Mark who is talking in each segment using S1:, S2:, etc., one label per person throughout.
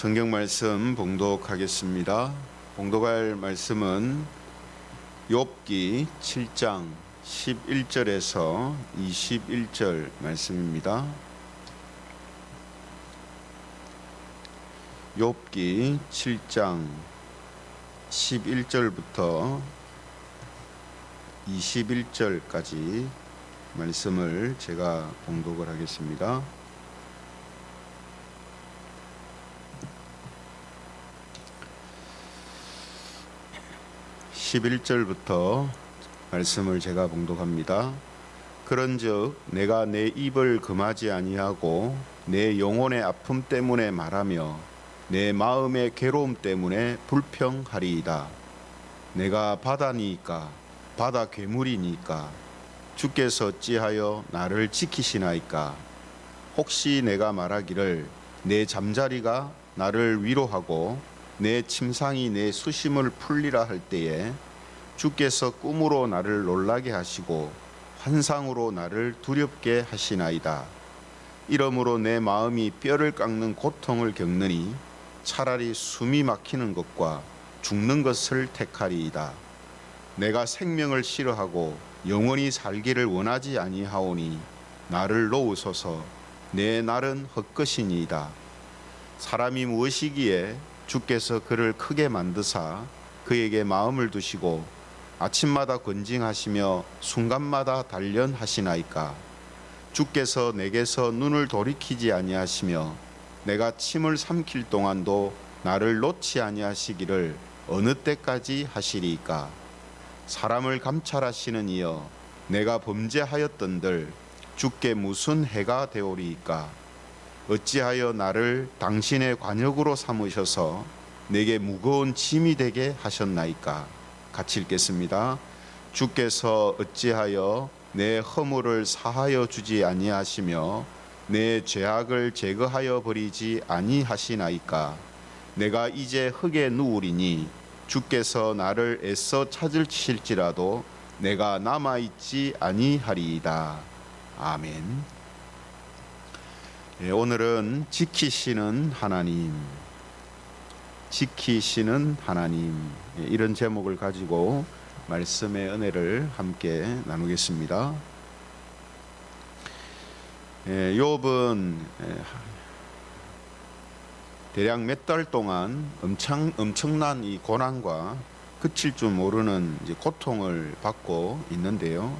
S1: 성경 말씀 봉독하겠습니다. 봉독할 말씀은 욥기 7장 11절에서 21절 말씀입니다. 욥기 7장 11절부터 21절까지 말씀을 제가 봉독을 하겠습니다. 11절부터 말씀을 제가 봉독합니다. 그런즉 내가 내 입을 금하지 아니하고 내 영혼의 아픔 때문에 말하며 내 마음의 괴로움 때문에 불평하리이다. 내가 바다니까 바다 괴물이니까 주께서 어찌하여 나를 지키시나이까 혹시 내가 말하기를 내 잠자리가 나를 위로하고 내 침상이 내 수심을 풀리라 할 때에 주께서 꿈으로 나를 놀라게 하시고 환상으로 나를 두렵게 하시나이다. 이러므로 내 마음이 뼈를 깎는 고통을 겪느니 차라리 숨이 막히는 것과 죽는 것을 택하리이다. 내가 생명을 싫어하고 영원히 살기를 원하지 아니하오니 나를 놓으소서 내 날은 헛것이니이다. 사람이 무엇이기에 주께서 그를 크게 만드사 그에게 마음을 두시고 아침마다 권징하시며 순간마다 단련하시나이까? 주께서 내게서 눈을 돌이키지 아니하시며 내가 침을 삼킬 동안도 나를 놓지 아니하시기를 어느 때까지 하시리이까? 사람을 감찰하시는 이여 내가 범죄하였던들 주께 무슨 해가 되오리이까 어찌하여 나를 당신의 관역으로 삼으셔서 내게 무거운 짐이 되게 하셨나이까? 같이 읽겠습니다. 주께서 어찌하여 내 허물을 사하여 주지 아니하시며 내 죄악을 제거하여 버리지 아니하시나이까? 내가 이제 흙에 누우리니 주께서 나를 애써 찾으실지라도 내가 남아 있지 아니하리이다. 아멘. 예, 오늘은 지키시는 하나님, 지키시는 하나님 예, 이런 제목을 가지고 말씀의 은혜를 함께 나누겠습니다. 예, 욥은 예, 대략 몇 달 동안 엄청 엄청난 이 고난과 그칠 줄 모르는 고통을 받고 있는데요.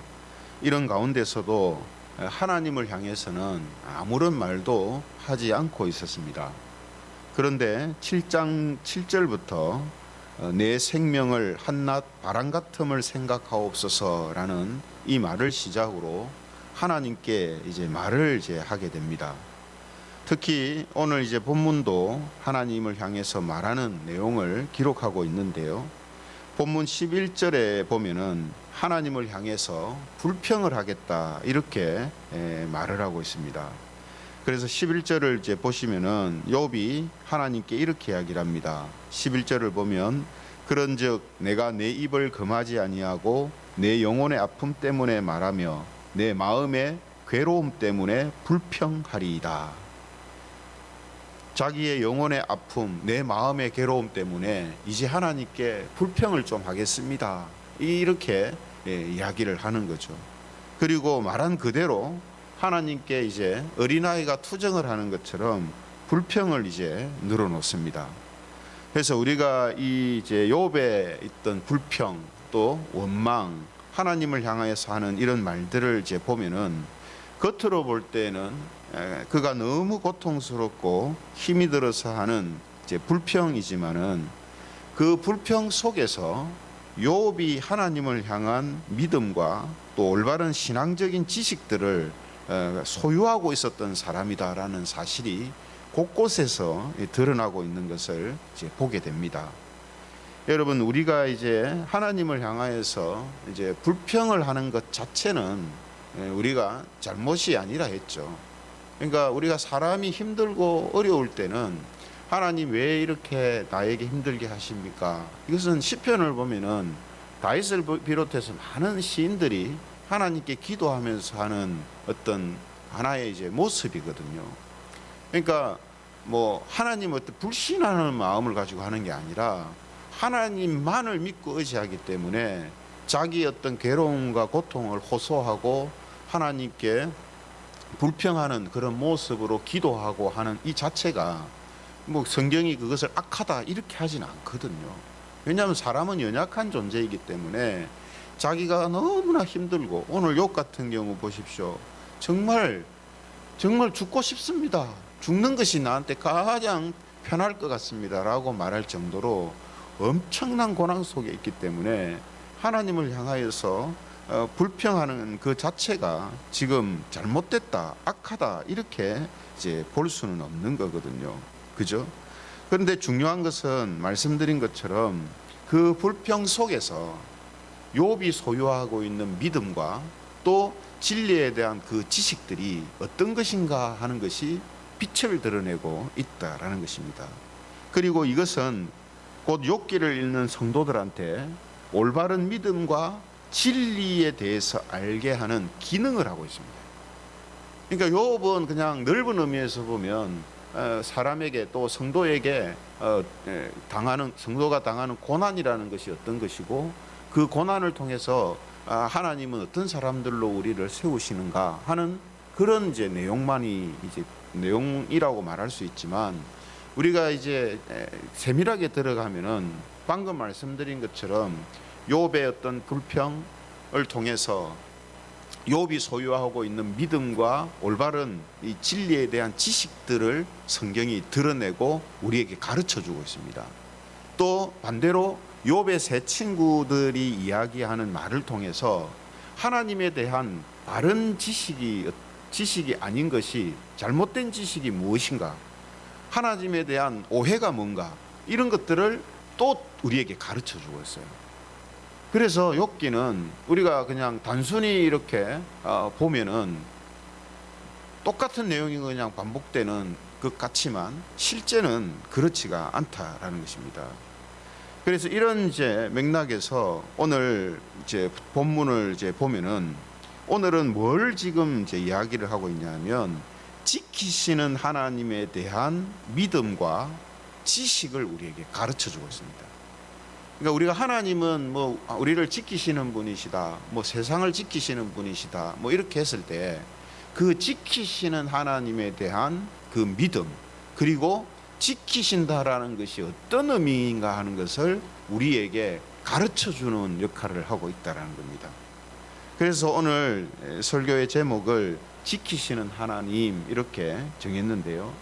S1: 이런 가운데서도 하나님을 향해서는 아무런 말도 하지 않고 있었습니다. 그런데 7장 7절부터 어, 내 생명을 한낱 바람 같음을 생각하옵소서라는 이 말을 시작으로 하나님께 이제 말을 이제 하게 됩니다. 특히 오늘 이제 본문도 하나님을 향해서 말하는 내용을 기록하고 있는데요. 본문 11절에 보면은 하나님을 향해서 불평을 하겠다 이렇게 에, 말을 하고 있습니다. 그래서 11절을 이제 보시면은 욥이 하나님께 이렇게 이야기를 합니다. 11절을 보면 그런즉 내가 내 입을 금하지 아니하고 내 영혼의 아픔 때문에 말하며 내 마음의 괴로움 때문에 불평하리이다. 자기의 영혼의 아픔, 내 마음의 괴로움 때문에 이제 하나님께 불평을 좀 하겠습니다. 이렇게 예, 이야기를 하는 거죠. 그리고 말한 그대로 하나님께 이제 어린아이가 투정을 하는 것처럼 불평을 이제 늘어놓습니다. 그래서 우리가 이 이제 욥에 있던 불평 또 원망 하나님을 향하여서 하는 이런 말들을 이제 보면은 겉으로 볼 때는 에, 그가 너무 고통스럽고 힘이 들어서 하는 이제 불평이지만은 그 불평 속에서 욥이 하나님을 향한 믿음과 또 올바른 신앙적인 지식들을 어, 소유하고 있었던 사람이다라는 사실이 곳곳에서 드러나고 있는 것을 이제 보게 됩니다. 여러분 우리가 이제 하나님을 향하여서 이제 불평을 하는 것 자체는 예, 우리가 잘못이 아니라 했죠. 그러니까 우리가 사람이 힘들고 어려울 때는 하나님 왜 이렇게 나에게 힘들게 하십니까? 이것은 시편을 보면은 다윗을 비롯해서 많은 시인들이 하나님께 기도하면서 하는 어떤 하나의 이제 모습이거든요. 그러니까 뭐 하나님 어떤 불신하는 마음을 가지고 하는 게 아니라 하나님만을 믿고 의지하기 때문에 자기 어떤 괴로움과 고통을 호소하고 하나님께 불평하는 그런 모습으로 기도하고 하는 이 자체가 뭐 성경이 그것을 악하다 이렇게 하진 않거든요. 왜냐하면 사람은 연약한 존재이기 때문에 자기가 너무나 힘들고 오늘 욕 같은 경우 보십시오. 정말 정말 죽고 싶습니다. 죽는 것이 나한테 가장 편할 것 같습니다라고 말할 정도로 엄청난 고난 속에 있기 때문에 하나님을 향하여서 어, 불평하는 그 자체가 지금 잘못됐다, 악하다 이렇게 이제 볼 수는 없는 거거든요. 그죠? 그런데 중요한 것은 말씀드린 것처럼 그 불평 속에서 욥이 소유하고 있는 믿음과 또 진리에 대한 그 지식들이 어떤 것인가 하는 것이 빛을 드러내고 있다라는 것입니다. 그리고 이것은 곧 욥기를 읽는 성도들한테 올바른 믿음과 진리에 대해서 알게 하는 기능을 하고 있습니다. 그러니까 욥은 그냥 넓은 의미에서 보면 어, 사람에게 또 성도에게 어, 에, 당하는 성도가 당하는 고난이라는 것이 어떤 것이고 그 고난을 통해서 아, 하나님은 어떤 사람들로 우리를 세우시는가 하는 그런 이제 내용만이 이제 내용이라고 말할 수 있지만 우리가 이제 에, 세밀하게 들어가면은 방금 말씀드린 것처럼 욥의 어떤 불평을 통해서 욥이 소유하고 있는 믿음과 올바른 이 진리에 대한 지식들을 성경이 드러내고 우리에게 가르쳐 주고 있습니다. 또 반대로 욥의 세 친구들이 이야기하는 말을 통해서 하나님에 대한 바른 지식이 지식이 아닌 것이 잘못된 지식이 무엇인가 하나님에 대한 오해가 뭔가 이런 것들을 또 우리에게 가르쳐 주고 있어요. 그래서 욥기는 우리가 그냥 단순히 이렇게 어, 보면은 똑같은 내용이 그냥 반복되는 것 같지만 실제는 그렇지가 않다라는 것입니다. 그래서 이런 이제 맥락에서 오늘 이제 본문을 이제 보면은 오늘은 뭘 지금 이제 이야기를 하고 있냐면 지키시는 하나님에 대한 믿음과 지식을 우리에게 가르쳐 주고 있습니다. 그러니까 우리가 하나님은 뭐 우리를 지키시는 분이시다, 뭐 세상을 지키시는 분이시다, 뭐 이렇게 했을 때 그 지키시는 하나님에 대한 그 믿음 그리고 지키신다라는 것이 어떤 의미인가 하는 것을 우리에게 가르쳐 주는 역할을 하고 있다라는 겁니다. 그래서 오늘 설교의 제목을 지키시는 하나님 이렇게 정했는데요.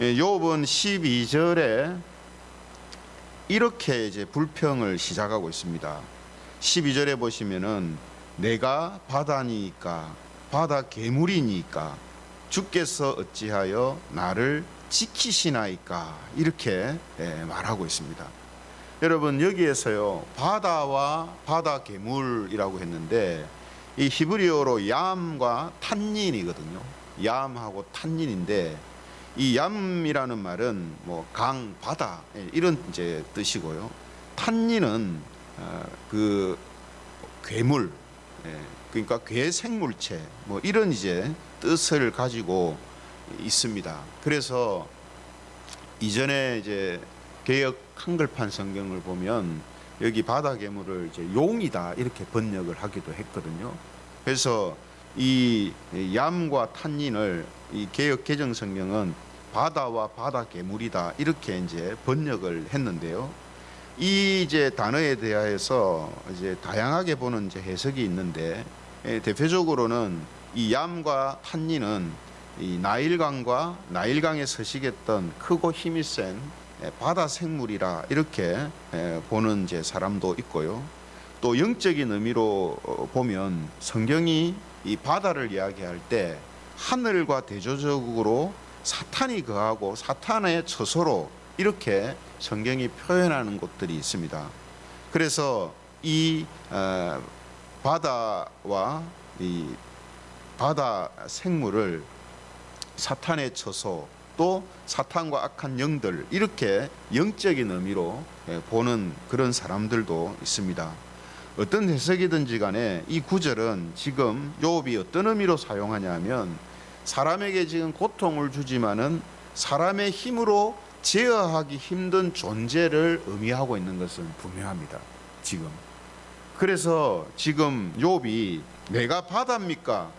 S1: 예, 욥은 12절에 이렇게 이제 불평을 시작하고 있습니다. 12절에 보시면은 내가 바다니까 바다 괴물이니까 주께서 어찌하여 나를 지키시나이까 이렇게 예, 말하고 있습니다. 여러분 여기에서요 바다와 바다 괴물이라고 했는데 이 히브리어로 얌과 탄닌이거든요. 얌하고 탄닌인데 이 얌이라는 말은 뭐 강, 바다 예, 이런 이제 뜻이고요. 탄닌은 어, 그 괴물, 예, 그러니까 괴생물체 뭐 이런 이제 뜻을 가지고 있습니다. 그래서 이전에 이제 개혁 한글판 성경을 보면 여기 바다 괴물을 이제 용이다 이렇게 번역을 하기도 했거든요. 그래서 이 얌과 탄닌을 이 개혁 개정 성경은 바다와 바다 괴물이다 이렇게 이제 번역을 했는데요. 이 이제 단어에 대하여서 이제 다양하게 보는 이제 해석이 있는데 예, 대표적으로는 이 얌과 탄닌은 이 나일강과 나일강에 서식했던 크고 힘이 센 예, 바다 생물이라 이렇게 예, 보는 이제 사람도 있고요. 또 영적인 의미로 어, 보면 성경이 이 바다를 이야기할 때 하늘과 대조적으로 사탄이 거하고 사탄의 처소로 이렇게 성경이 표현하는 곳들이 있습니다. 그래서 이 어, 바다와 이 바다 생물을 사탄의 처소 또 사탄과 악한 영들 이렇게 영적인 의미로 예, 보는 그런 사람들도 있습니다. 어떤 해석이든지 간에 이 구절은 지금 욥이 어떤 의미로 사용하냐면 사람에게 지금 고통을 주지만은 사람의 힘으로 제어하기 힘든 존재를 의미하고 있는 것은 분명합니다. 지금. 그래서 지금 욥이 내가 바다입니까?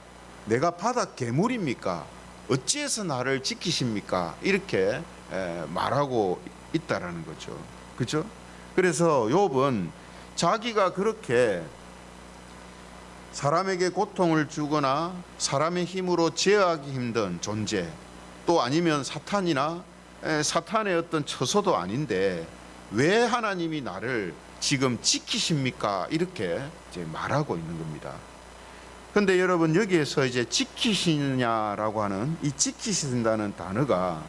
S1: 내가 바다 괴물입니까? 어찌해서 나를 지키십니까? 이렇게 에, 말하고 있다라는 거죠. 그렇죠? 그래서 욥은 자기가 그렇게 사람에게 고통을 주거나 사람의 힘으로 제어하기 힘든 존재 또 아니면 사탄이나 에, 사탄의 어떤 처소도 아닌데 왜 하나님이 나를 지금 지키십니까? 이렇게 이제 말하고 있는 겁니다. 근데 여러분 여기에서 이제 지키시냐라고 하는 이 지키신다는 단어가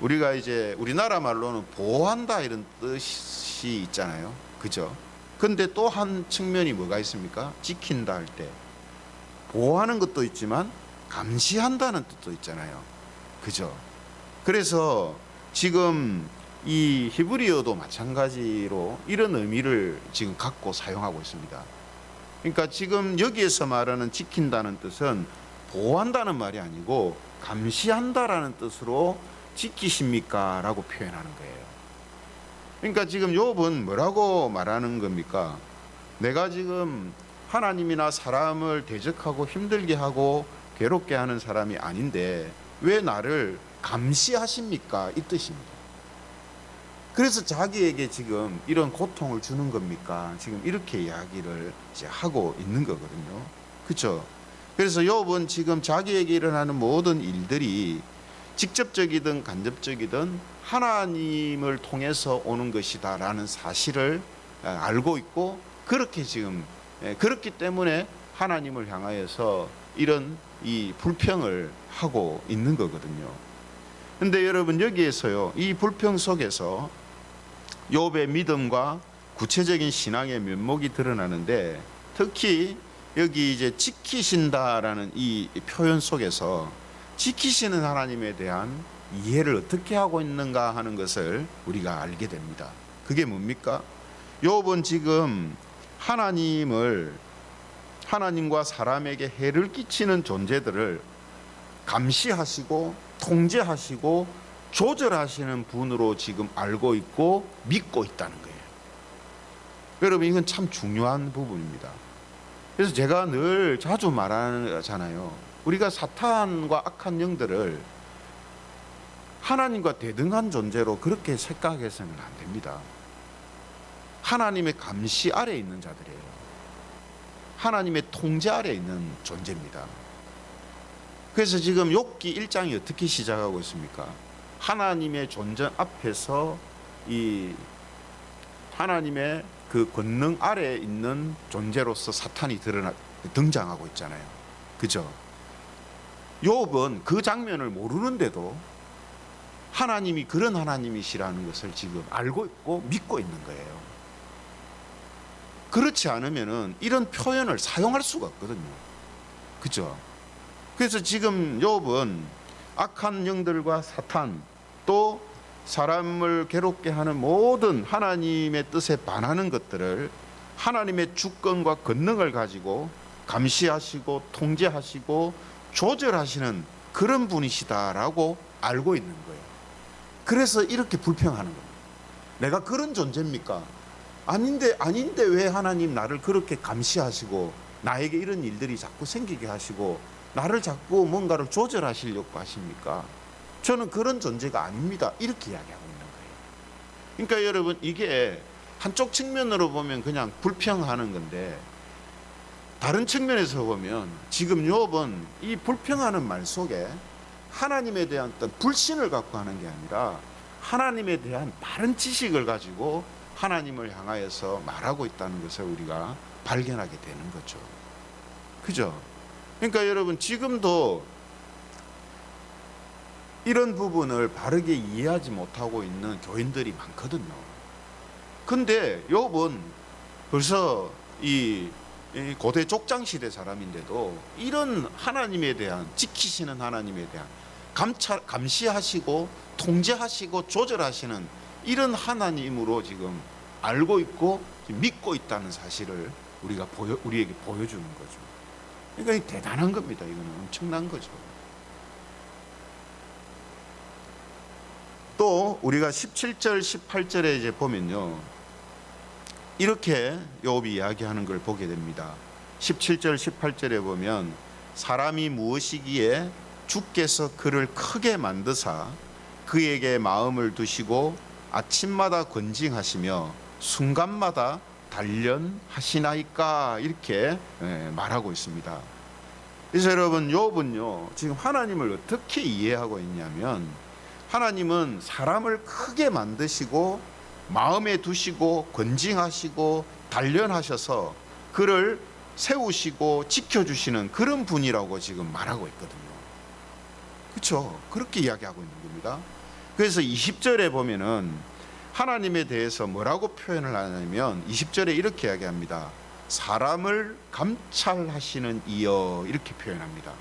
S1: 우리가 이제 우리나라 말로는 보호한다 이런 뜻이 있잖아요. 그죠? 근데 또 한 측면이 뭐가 있습니까? 지킨다 할 때 보호하는 것도 있지만 감시한다는 뜻도 있잖아요. 그죠? 그래서 지금 이 히브리어도 마찬가지로 이런 의미를 지금 갖고 사용하고 있습니다. 그러니까 지금 여기에서 말하는 지킨다는 뜻은 보호한다는 말이 아니고 감시한다라는 뜻으로 지키십니까 라고 표현하는 거예요. 그러니까 지금 욥은 뭐라고 말하는 겁니까? 내가 지금 하나님이나 사람을 대적하고 힘들게 하고 괴롭게 하는 사람이 아닌데 왜 나를 감시하십니까? 이 뜻입니다. 그래서 자기에게 지금 이런 고통을 주는 겁니까? 지금 이렇게 이야기를 이제 하고 있는 거거든요. 그렇죠? 그래서 욥은 지금 자기에게 일어나는 모든 일들이 직접적이든 간접적이든 하나님을 통해서 오는 것이다라는 사실을 아, 알고 있고 그렇게 지금 예, 그렇기 때문에 하나님을 향하여서 이런 이 불평을 하고 있는 거거든요. 근데 여러분 여기에서요. 이 불평 속에서 욥의 믿음과 구체적인 신앙의 면목이 드러나는데 특히 여기 이제 지키신다라는 이 표현 속에서 지키시는 하나님에 대한 이해를 어떻게 하고 있는가 하는 것을 우리가 알게 됩니다. 그게 뭡니까? 욥은 지금 하나님을 하나님과 사람에게 해를 끼치는 존재들을 감시하시고 통제하시고 조절하시는 분으로 지금 알고 있고 믿고 있다는 거예요. 여러분 이건 참 중요한 부분입니다. 그래서 제가 늘 자주 말하잖아요. 우리가 사탄과 악한 영들을 하나님과 대등한 존재로 그렇게 생각해서는 안 됩니다. 하나님의 감시 아래 있는 자들이에요. 하나님의 통제 아래 있는 존재입니다. 그래서 지금 욥기 1장이 어떻게 시작하고 있습니까? 하나님의 존재 앞에서 이 하나님의 그 권능 아래에 있는 존재로서 사탄이 드러나 등장하고 있잖아요. 그죠? 욥은 그 장면을 모르는데도 하나님이 그런 하나님이시라는 것을 지금 알고 있고 믿고 있는 거예요. 그렇지 않으면은 이런 표현을 사용할 수가 없거든요. 그죠? 그래서 지금 욥은 악한 영들과 사탄 또 사람을 괴롭게 하는 모든 하나님의 뜻에 반하는 것들을 하나님의 주권과 권능을 가지고 감시하시고 통제하시고 조절하시는 그런 분이시다라고 알고 있는 거예요. 그래서 이렇게 불평하는 겁니다. 내가 그런 존재입니까? 아닌데 아닌데 왜 하나님 나를 그렇게 감시하시고 나에게 이런 일들이 자꾸 생기게 하시고 나를 자꾸 뭔가를 조절하시려고 하십니까? 저는 그런 존재가 아닙니다. 이렇게 이야기하고 있는 거예요. 그러니까 여러분 이게 한쪽 측면으로 보면 그냥 불평하는 건데 다른 측면에서 보면 지금 욥은 이 불평하는 말 속에 하나님에 대한 어떤 불신을 갖고 하는 게 아니라 하나님에 대한 바른 지식을 가지고 하나님을 향하여서 말하고 있다는 것을 우리가 발견하게 되는 거죠. 그죠? 그러니까 여러분 지금도 이런 부분을 바르게 이해하지 못하고 있는 교인들이 많거든요. 근데 욥은 벌써 이, 이 고대 족장 시대 사람인데도 이런 하나님에 대한 지키시는 하나님에 대한 감찰 감시하시고 통제하시고 조절하시는 이런 하나님으로 지금 알고 있고 믿고 있다는 사실을 우리가 보여 우리에게 보여주는 거죠. 그러니까 이 대단한 겁니다. 이거는 엄청난 거죠. 또 우리가 17절 18절에 이제 보면요. 이렇게 욥이 이야기하는 걸 보게 됩니다. 17절 18절에 보면 사람이 무엇이기에 주께서 그를 크게 만드사 그에게 마음을 두시고 아침마다 권징하시며 순간마다 단련하시나이까 이렇게 예, 말하고 있습니다. 그래서 여러분 욥은요 지금 하나님을 어떻게 이해하고 있냐면 하나님은 사람을 크게 만드시고 마음에 두시고 권징하시고 단련하셔서 그를 세우시고 지켜주시는 그런 분이라고 지금 말하고 있거든요. 그렇죠? 그렇게 이야기하고 있는 겁니다. 그래서 20절에 보면은 하나님에 대해서 뭐라고 표현을 하냐면 20절에 이렇게 이야기합니다. 사람을 감찰하시는 이여 이렇게 표현합니다.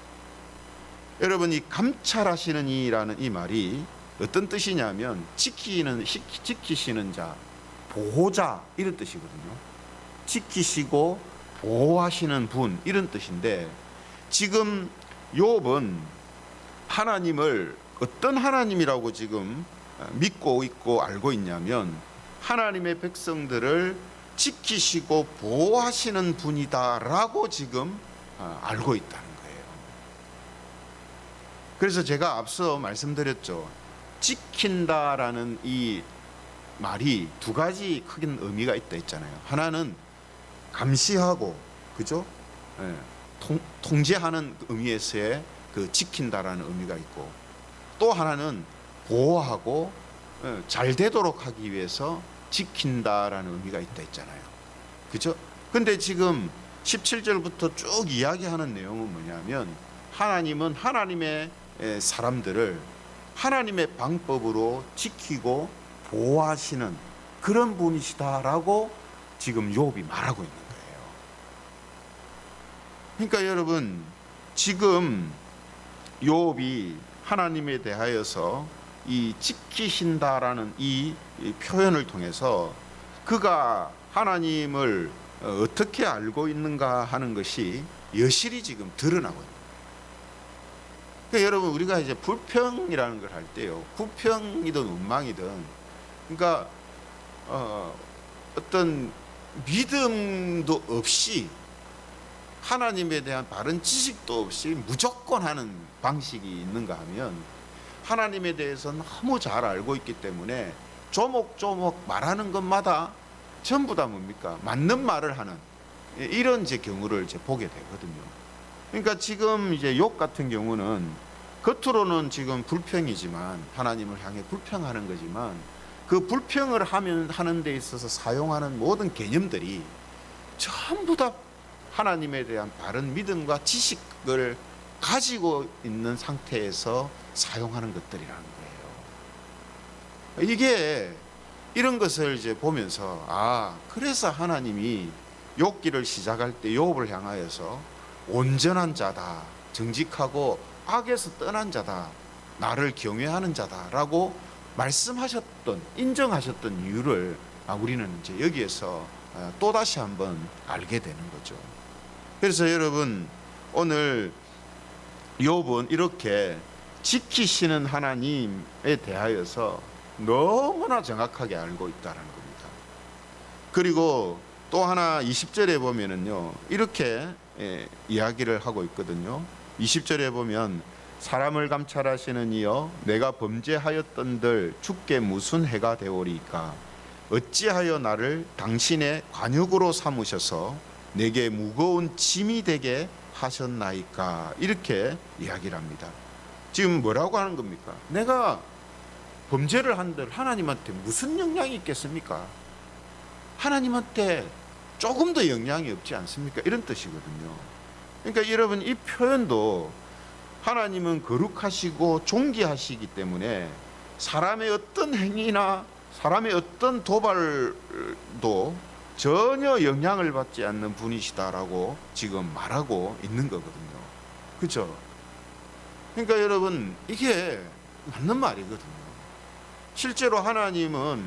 S1: 여러분 이 감찰하시는 이라는 이 말이 어떤 뜻이냐면 지키는 시- 지키시는 자, 보호자 이런 뜻이거든요. 지키시고 보호하시는 분 이런 뜻인데 지금 욥은 하나님을 어떤 하나님이라고 지금 믿고 있고 알고 있냐면 하나님의 백성들을 지키시고 보호하시는 분이다라고 지금 아, 알고 있다는 거예요. 그래서 제가 앞서 말씀드렸죠. 지킨다라는 이 말이 두 가지 큰 의미가 있다 했잖아요. 하나는 감시하고 그죠? 예, 통, 통제하는 의미에서의 그 지킨다라는 의미가 있고 또 하나는 보호하고 예, 잘 되도록 하기 위해서 지킨다라는 의미가 있다 했잖아요. 그죠? 근데 지금 17절부터 쭉 이야기하는 내용은 뭐냐면 하나님은 하나님의 에, 사람들을 하나님의 방법으로 지키고 보호하시는 그런 분이시다라고 지금 욥이 말하고 있는 거예요. 그러니까 여러분 지금 욥이 하나님에 대하여서 이 지키신다라는 이, 이 표현을 통해서 그가 하나님을 어, 어떻게 알고 있는가 하는 것이 여실히 지금 드러나고 그러니까 여러분 우리가 이제 불평이라는 걸 할 때요 불평이든 원망이든 그러니까 어, 어떤 믿음도 없이 하나님에 대한 바른 지식도 없이 무조건 하는 방식이 있는가 하면 하나님에 대해서 너무 잘 알고 있기 때문에 조목조목 말하는 것마다 전부 다 뭡니까 맞는 말을 하는 이런 이제 경우를 이제 보게 되거든요. 그러니까 지금 이제 욕 같은 경우는 겉으로는 지금 불평이지만 하나님을 향해 불평하는 거지만 그 불평을 하면 하는 데 있어서 사용하는 모든 개념들이 전부 다 하나님에 대한 바른 믿음과 지식을 가지고 있는 상태에서 사용하는 것들이라는 거예요. 이게 이런 것을 이제 보면서 아 그래서 하나님이 욥기를 시작할 때 욥을 향하여서 온전한 자다 정직하고 악에서 떠난 자다 나를 경외하는 자다라고 말씀하셨던 인정하셨던 이유를 아, 우리는 이제 여기에서 또 다시 한번 알게 되는 거죠. 그래서 여러분 오늘 욥은 이렇게 지키시는 하나님에 대하여서 너무나 정확하게 알고 있다는 겁니다. 그리고 또 하나 20절에 보면은요. 이렇게 예, 이야기를 하고 있거든요. 20절에 보면 사람을 감찰하시는 이여 내가 범죄하였던들 주께 무슨 해가 되오리까 어찌하여 나를 당신의 관역으로 삼으셔서 내게 무거운 짐이 되게 하셨나이까 이렇게 이야기를 합니다. 지금 뭐라고 하는 겁니까? 내가 범죄를 한들 하나님한테 무슨 영향이 있겠습니까? 하나님한테 조금 더 영향이 없지 않습니까? 이런 뜻이거든요. 그러니까 여러분 이 표현도 하나님은 거룩하시고 존귀하시기 때문에 사람의 어떤 행위나 사람의 어떤 도발도 전혀 영향을 받지 않는 분이시다라고 지금 말하고 있는 거거든요. 그렇죠? 그러니까 여러분 이게 맞는 말이거든요. 실제로 하나님은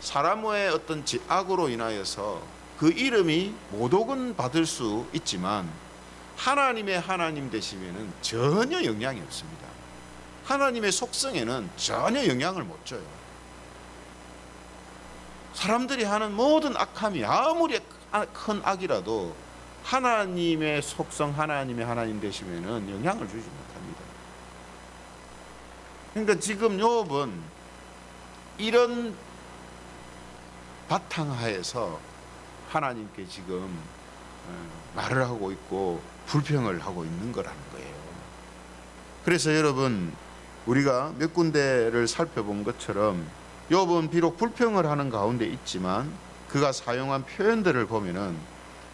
S1: 사람의 어떤 악으로 인하여서 그 이름이 모독은 받을 수 있지만 하나님의 하나님 되시면은 전혀 영향이 없습니다. 하나님의 속성에는 전혀 영향을 못 줘요. 사람들이 하는 모든 악함이 아무리 큰 악이라도 하나님의 속성, 하나님의 하나님 되시면은 영향을 주지 못합니다. 그러니까 지금 욥은 이런 바탕하에서 하나님께 지금 어, 말을 하고 있고 불평을 하고 있는 거라는 거예요. 그래서 여러분 우리가 몇 군데를 살펴본 것처럼 욥은 비록 불평을 하는 가운데 있지만 그가 사용한 표현들을 보면은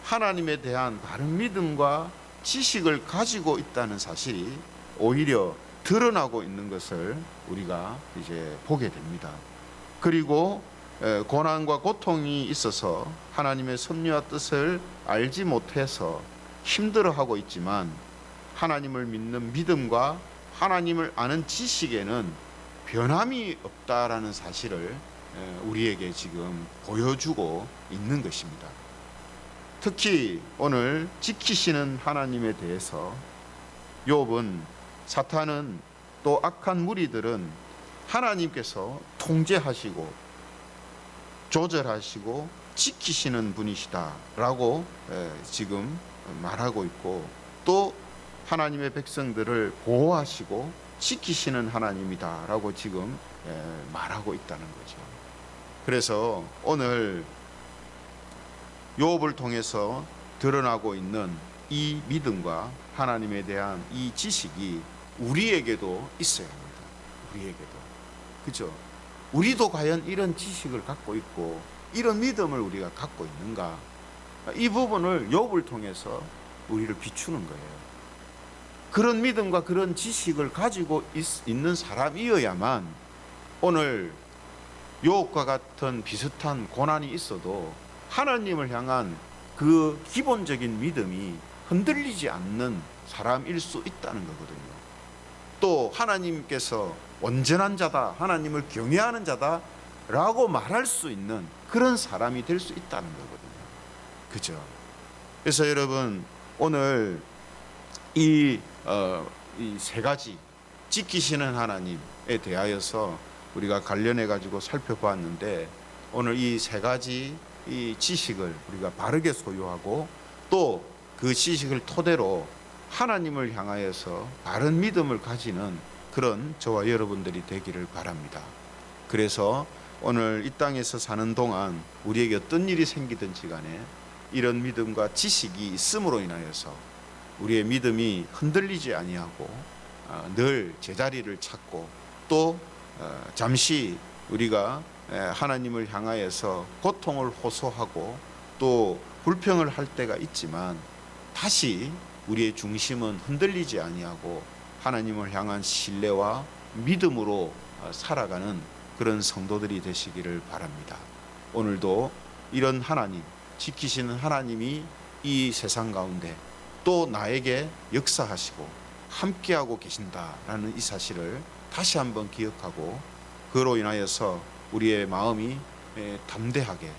S1: 하나님에 대한 바른 믿음과 지식을 가지고 있다는 사실이 오히려 드러나고 있는 것을 우리가 이제 보게 됩니다. 그리고 에, 고난과 고통이 있어서 하나님의 섭리와 뜻을 알지 못해서 힘들어하고 있지만 하나님을 믿는 믿음과 하나님을 아는 지식에는 변함이 없다라는 사실을 에, 우리에게 지금 보여주고 있는 것입니다. 특히 오늘 지키시는 하나님에 대해서 욥은 사탄은 또 악한 무리들은 하나님께서 통제하시고 조절하시고 지키시는 분이시다라고 에, 지금 말하고 있고 또 하나님의 백성들을 보호하시고 지키시는 하나님이다라고 지금 에, 말하고 있다는 거죠. 그래서 오늘 욥을 통해서 드러나고 있는 이 믿음과 하나님에 대한 이 지식이 우리에게도 있어야 합니다. 우리에게도. 그죠? 우리도 과연 이런 지식을 갖고 있고 이런 믿음을 우리가 갖고 있는가? 이 부분을 욥을 통해서 우리를 비추는 거예요. 그런 믿음과 그런 지식을 가지고 있, 는 사람이어야만 오늘 욥과 같은 비슷한 고난이 있어도 하나님을 향한 그 기본적인 믿음이 흔들리지 않는 사람일 수 있다는 거거든요. 또 하나님께서 온전한 자다, 하나님을 경외하는 자다 라고 말할 수 있는 그런 사람이 될 수 있다는 거거든요. 그죠? 그래서 여러분 오늘 이 어, 이 세 가지 지키시는 하나님에 대하여서 우리가 관련해 가지고 살펴보았는데 오늘 이 세 가지 이 지식을 우리가 바르게 소유하고 또 그 지식을 토대로 하나님을 향하여서 바른 믿음을 가지는 그런 저와 여러분들이 되기를 바랍니다. 그래서 오늘 이 땅에서 사는 동안 우리에게 어떤 일이 생기든지 간에 이런 믿음과 지식이 있음으로 인하여서 우리의 믿음이 흔들리지 아니하고 어, 늘 제자리를 찾고 또 어, 잠시 우리가 에, 하나님을 향하여서 고통을 호소하고 또 불평을 할 때가 있지만 다시 우리의 중심은 흔들리지 아니하고 하나님을 향한 신뢰와 믿음으로 어, 살아가는 그런 성도들이 되시기를 바랍니다. 오늘도 이런 하나님 지키시는 하나님이 이 세상 가운데 또 나에게 역사하시고 함께하고 계신다라는 이 사실을 다시 한번 기억하고 그로 인하여서 우리의 마음이 에, 담대하게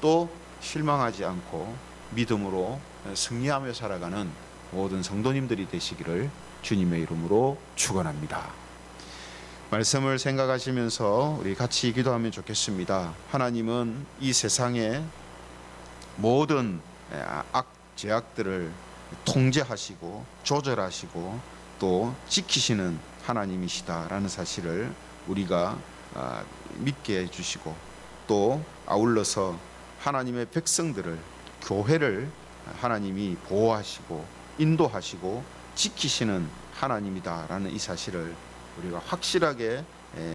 S1: 또 실망하지 않고 믿음으로 승리하며 살아가는 모든 성도님들이 되시기를 주님의 이름으로 축원합니다. 말씀을 생각하시면서 우리 같이 기도하면 좋겠습니다. 하나님은 이 세상의 모든 악 제약들을 통제하시고 조절하시고 또 지키시는 하나님이시다라는 사실을 우리가 아, 믿게 해주시고 또 아울러서 하나님의 백성들을 교회를 하나님이 보호하시고 인도하시고 지키시는 하나님이다라는 이 사실을 우리가 확실하게